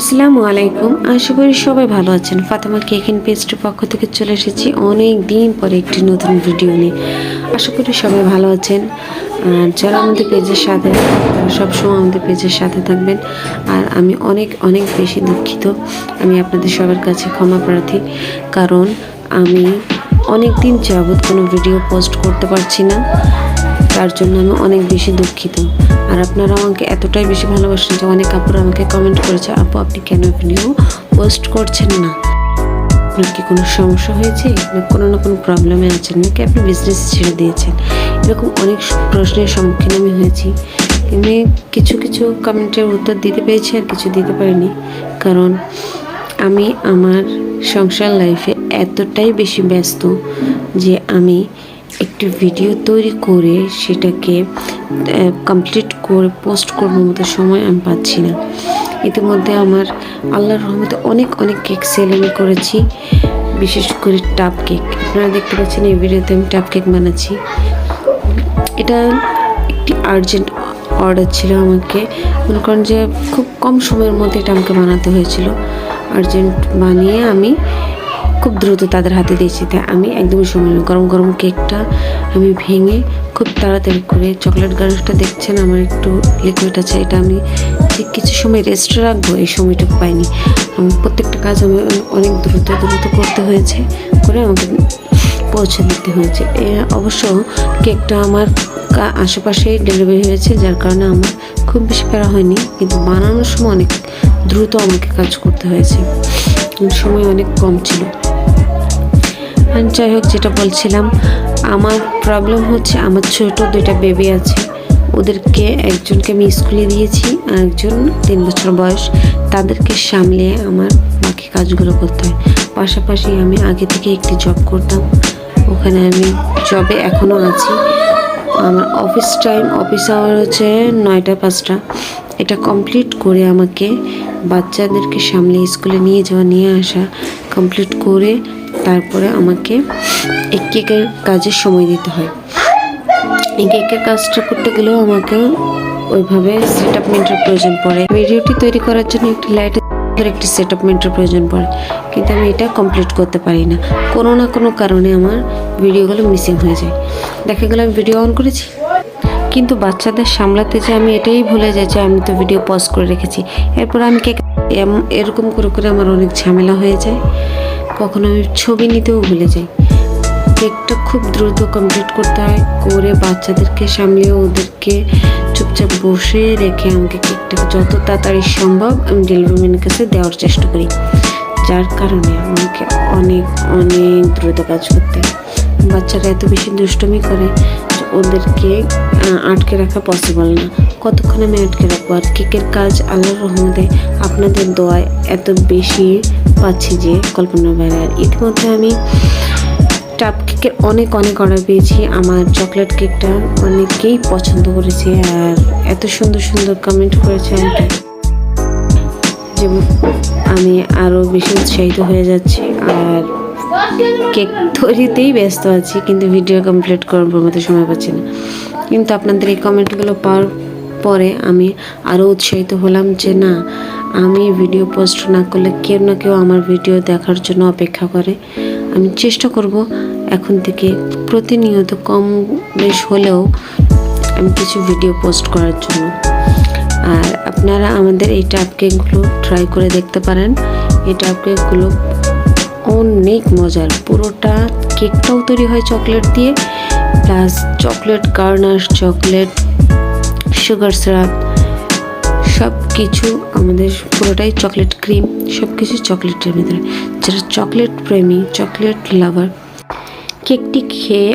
আসসালামু আলাইকুম। আশা করি সবাই ভালো আছেন। ফাতেমা কেক এন্ড পেস্টের পক্ষ থেকে চলে এসেছি অনেক দিন পরে একটি নতুন ভিডিও নিয়ে। আশা করি সবাই ভালো আছেন। আর যারা আমাদের পেজের সাথে তারা সবসময় আমাদের পেজের সাথে থাকবেন। আর আমি অনেক অনেক বেশি দুঃখিত। আমি আপনাদের সবার কাছে ক্ষমা প্রার্থী। কারণ আমি অনেক দিন যাবৎ কোনো ভিডিও পোস্ট করতে পারছি না। তার জন্য আমি অনেক বেশি দুঃখিত। আর আপনারা আমাকে এতটাই বেশি ভালোবাসেন যে অনেক আপুরা আমাকে কমেন্ট করেছে, আপু, আপনি কেন ভিডিও পোস্ট করছেন না? আপনার কি কোনো সমস্যা হয়েছে? না কোনো না কোনো প্রবলেমে আছেন, নাকি আপনি বিজনেস ছেড়ে দিয়েছেন? এরকম অনেক প্রশ্নের সম্মুখীন আমি হয়েছি। আমি কিছু কিছু কমেন্টের উত্তর দিতে পেরেছি আর কিছু দিতে পারিনি। কারণ আমি আমার সংসার লাইফে এতটাই বেশি ব্যস্ত যে আমি একটি ভিডিও তৈরি করে সেটাকে কমপ্লিট করে পোস্ট করবার মতো সময় আমি পাচ্ছি না। ইতিমধ্যে আমার আল্লাহর রহমতে অনেক অনেক কেক সেল আমি করেছি, বিশেষ করে টাপ কেক আপনারা দেখতে পাচ্ছেন এই ভিডিওতে আমি টাপ কেক বানাচ্ছি। এটা একটি আর্জেন্ট অর্ডার ছিল আমাকে। মনে করেন যে খুব কম সময়ের মধ্যে এটা আমাকে বানাতে হয়েছিল। আর্জেন্ট বানিয়ে আমি খুব দ্রুত তাদের হাতে দিয়েছি তাই আমি একদমই সময়। গরম গরম কেকটা আমি ভেঙে খুব তাড়াতাড়ি করে চকলেট গার্নিশটা দেখছেন, আমার একটু লিকুইড আছে, এটা আমি ঠিক কিছু সময় রেস্ট রাখব, এই সময়টুকু পাইনি। প্রত্যেকটা কাজ আমি অনেক দ্রুত দ্রুত করতে হয়েছে, করে আমাকে পৌঁছে দিতে হয়েছে। অবশ্য কেকটা আমার আশেপাশেই ডেলিভারি হয়েছে, যার কারণে আমার খুব বেশি প্যারা হয়নি, কিন্তু বানানোর সময় অনেক দ্রুত আমাকে কাজ করতে হয়েছে। সময় অনেক কম ছিল। যাই হোক, যেটা বলছিলাম, আমার প্রবলেম হচ্ছে আমার ছোট দুইটা বেবি আছে। ওদেরকে একজনকে আমি স্কুলে দিয়েছি, আর একজন তিন বছর বয়স। তাদেরকে সামলে আমার বাকি কাজগুলো করতে হয়। পাশাপাশি আমি আগে থেকে একটি জব করতাম। ওখানে আমি জবে এখনও আছি। আমার অফিস টাইম অফিস আওয়ার হচ্ছে নয়টা, পাঁচটা। এটা কমপ্লিট করে আমাকে বাচ্চাদেরকে সামলে স্কুলে নিয়ে যাওয়া, নিয়ে আসা কমপ্লিট করে তারপরে আমাকে এই কেকের কাজের সময় দিতে হয়। এই কেকের কাজটা করতে গেলেও আমাকে ওইভাবে সেট আপমেন্টের প্রয়োজন পড়ে। ভিডিওটি তৈরি করার জন্য একটি লাইটের একটি সেট আপমেন্টের প্রয়োজন পড়ে। কিন্তু আমি এটা কমপ্লিট করতে পারি না। কোনো না কোনো কারণে আমার ভিডিওগুলো মিসিং হয়ে যায়। দেখা গেল আমি ভিডিও অন করেছি। কিন্তু বাচ্চাদের সামলাতে যে আমি এটাই ভুলে যাই যে আমি তো ভিডিও পজ করে রেখেছি। এরপর আমি কেক এরকম করে করে আমার অনেক ঝামেলা হয়ে যায়। কখনো আমি ছবি নিতেও ভুলে যাই। কেকটা খুব দ্রুত কমপ্লিট করতে হয়, করে বাচ্চাদেরকে সামলিয়ে ওদেরকে চুপচাপ বসে রেখে আমাকে কেকটাকে যত তাড়াতাড়ি সম্ভব আমি ডেলিভারি ম্যানের কাছে দেওয়ার চেষ্টা করি। যার কারণে আমাকে অনেক অনেক দ্রুত কাজ করতে হয়। বাচ্চারা এত বেশি দুষ্টমি করে ওদেরকে আটকে রাখা পসিবল না। কতক্ষণ আমি আটকে রাখব? আর কেকের কাজ আল্লাহর রহমতে আপনাদের দোয়ায় এত বেশি পাচ্ছি যে কল্পনা বাইরে। আর ইতিমধ্যে আমি টাপ কেকের অনেক অনেক অর্ডার পেয়েছি। আমার চকলেট কেকটা অনেকেই পছন্দ করেছে। আর এত সুন্দর সুন্দর কমেন্ট করেছে আমাকে। আমি আরও বেশি উৎসাহিত হয়ে যাচ্ছি। আর কেক তৈরিতেই ব্যস্ত আছি, কিন্তু ভিডিও কমপ্লিট করার মতো সময় পাচ্ছি না। কিন্তু আপনাদের এই কমেন্টগুলো পাওয়ার পরে আমি আরও উৎসাহিত হলাম যে না, আমি ভিডিও পোস্ট না করলে কেউ না কেউ আমার ভিডিও দেখার জন্য অপেক্ষা করে। আমি চেষ্টা করব এখন থেকে প্রতিনিয়ত কম বেশ হলেও আমি কিছু ভিডিও পোস্ট করার জন্য। আর আপনারা আমাদের এই টাপ কেকগুলো ট্রাই করে দেখতে পারেন। এই টাপ কেকগুলো অনেক মজার। পুরোটা কেকটাও তৈরি হয় চকলেট দিয়ে, plus chocolate ganache, chocolate, sugar syrup সব কিছু আমাদের পুরোটাই চকলেট ক্রিম সব কিছু চকলেটের ভিতরে। যারা চকলেট প্রেমী, চকলেট লাভার, কেকটি খেয়ে